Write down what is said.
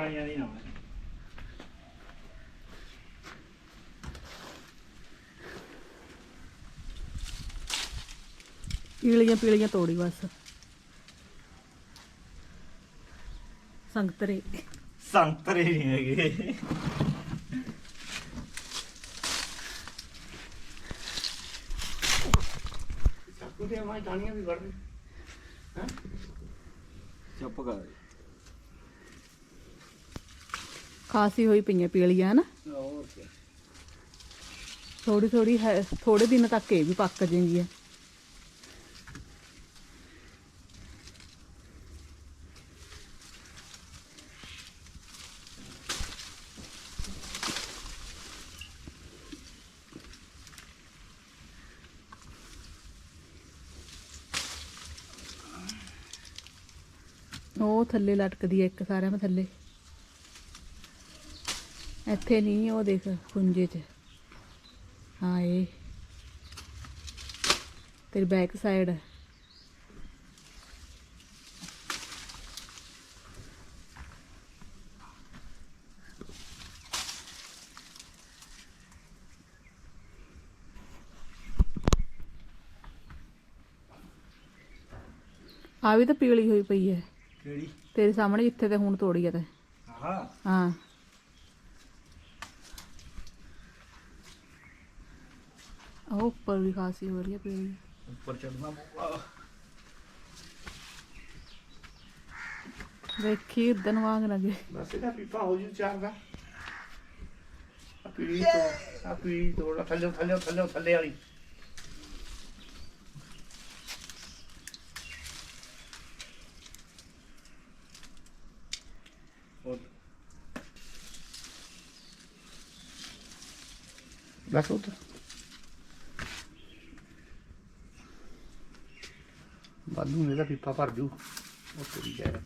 ਖਾਣੀਆਂ ਨਹੀਂ ਆਉਂਦੇ ਪੀਲੀਆਂ ਪੀਲੀਆਂ ਤੋੜੀ ਬਸ। ਸੰਗਤਰੇ ਸੰਤਰੇ ਨਹੀਂ ਹੈਗੇ। ਚਾਕੂ ਦੇ ਮਾਈ ਟਾਣੀਆਂ ਵੀ ਵੜਦੇ ਹਾਂ? ਚੁੱਪ ਕਰ। ਖਾਸੀ ਹੋਈ ਪਈਆਂ ਪੀਲੀਆਂ, ਹਨਾ? ਹੋਰ ਕੀ ਥੋੜੀ ਥੋੜੀ ਹੈ, ਥੋੜੇ ਦਿਨ ਤੱਕ ਇਹ ਵੀ ਪੱਕ ਜਾਂਦੀ ਹੈ ਉਹ ਥੱਲੇ ਲਟਕਦੀ ਹੈ ਇੱਕ ਸਾਰਿਆਂ ਦੇ ਥੱਲੇ। ਇੱਥੇ ਨਹੀਂ ਉਹ ਦੇਖ ਖੁੰਝੇ 'ਚ। ਹਾਂ ਇਹ। ਤੇਰੀ ਬੈਕ ਸਾਈਡ ਆ ਵੀ ਤਾਂ ਪੀਲੀ ਹੋਈ ਪਈ ਹੈ। ਕਿਹੜੀ? ਤੇਰੇ ਸਾਹਮਣੇ ਜਿੱਥੇ ਤੇ ਹੁਣ ਤੋੜੀ ਆ ਤੇ। ਆਹ। ਹਾਂ। ਉਹ ਉੱਪਰ ਵੀ ਖਾਸੀ ਹੋ ਰਹੀ ਹੈ ਪੀਲੀ ਉੱਪਰ ਚੜਨਾ ਪਊਗਾ। ਵੇਖੀ ਉਦਨ ਵਾਂਗ ਲੱਗੇ। ਬਸ ਇਹਦਾ ਪੀਪਾ ਹੋ ਜੂ ਚਾਰ ਦਾ। ਆ ਪੀੜੀ ਤੋਂ ਆ ਪੀੜੀ ਤੋੜ ਥੱਲੇ ਥੱਲੇ ਥੱਲੇ ਥੱਲੇ ਵਾਲੀ। ਬਸ ਉੱਤ ਬਾਲੂ ਨੇ ਦਾ ਪੀਪਾ ਭਰ ਜੂ ਉਹ ਤੇਰੀ ਕਹਿ ਰਿਹਾ